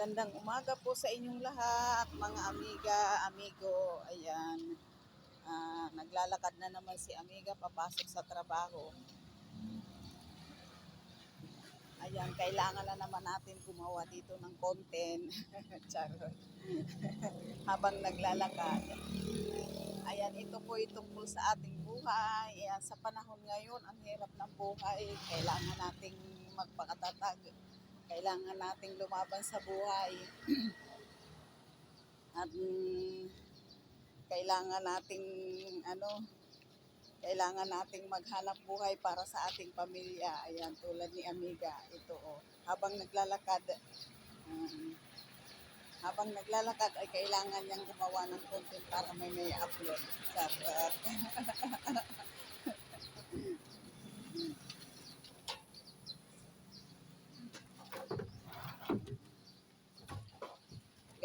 Magandang umaga po sa inyong lahat, mga amiga, amigo. Ayan. Ah, naglalakad na naman si amiga papasok sa trabaho. Ayan, kailangan na naman natin gumawa dito ng content. Charot. Habang naglalakad. Ayan, ito po itungkol sa ating buhay. Ayan, sa panahon ngayon, ang hirap ng buhay. Kailangan nating magpakatatag. Kailangan nating lumaban sa buhay. At mm, kailangan nating ano, kailangan nating maghanap buhay para sa ating pamilya. Ayan, tulad ni Amiga. Ito, oh. Habang naglalakad, um, habang naglalakad ay kailangan niyang gumawa ng content para may may upload. Sarap.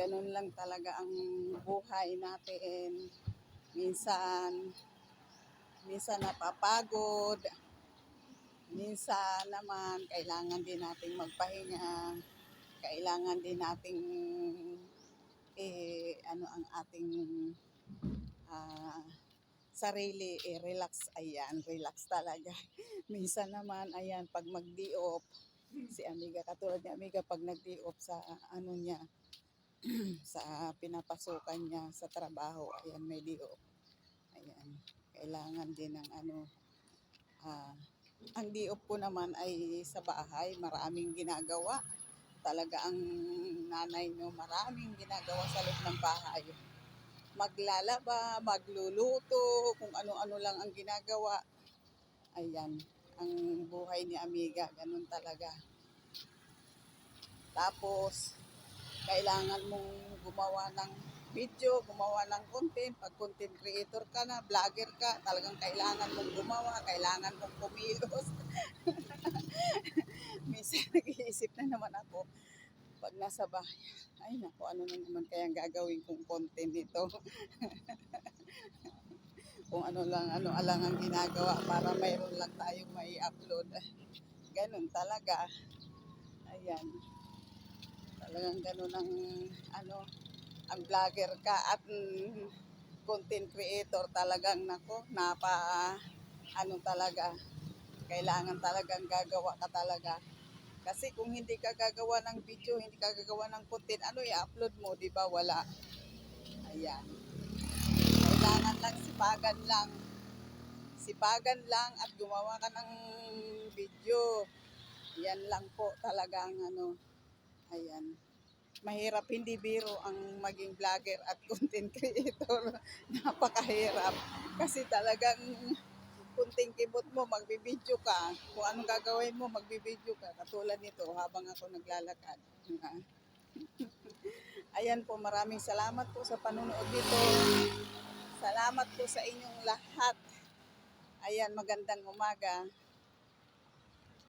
Ganun lang talaga ang buhay natin. Minsan, minsan napapagod. Minsan naman, kailangan din nating magpahinga. Kailangan din nating eh, ano ang ating ah, sarili, eh, relax. Ayan, relax talaga. Minsan naman, ayan, pag mag-di-off, si Amiga, katulad ni Amiga, pag nag-di-off sa ano niya, sa pinapasukan niya sa trabaho, ayan, may di-off. Ayan, kailangan din ng ano, ah, ang di-off ko naman ay sa bahay, maraming ginagawa. Talaga ang nanay nyo, maraming ginagawa sa loob ng bahay. Maglalaba, magluluto, kung ano-ano lang ang ginagawa. Ayan, ang buhay ni Amiga, ganun talaga. Tapos, kailangan mong gumawa ng video, gumawa ng content. Pag content creator ka na, vlogger ka, talagang kailangan mong gumawa, kailangan mong kumilos. Minsan nag-iisip na naman ako, pag nasa bahay, ay naku, ano na naman kayang gagawin kong content nito. Kung ano lang, ano alang ang ginagawa para mayroon lang tayong may upload. Ganun talaga. Ayan. Talagang ganun ang ano, ang vlogger ka at mm, content creator talagang nako, napa ano talaga. Kailangan talagang gagawa ka talaga. Kasi kung hindi ka gagawa ng video, hindi ka gagawa ng content, ano i-upload mo, di ba? Wala. Ayan. Kailangan lang sipagan lang. Sipagan lang at gumawa ka ng video. Yan lang po talagang ano. Ayan. Mahirap hindi biro ang maging vlogger at content creator. Napakahirap. Kasi talagang kunting kibot mo, magbibideo ka. Kung anong gagawin mo, magbibideo ka. Katulad nito, habang ako naglalakad. Ayan po, maraming salamat po sa panonood dito. Salamat po sa inyong lahat. Ayan, magandang umaga.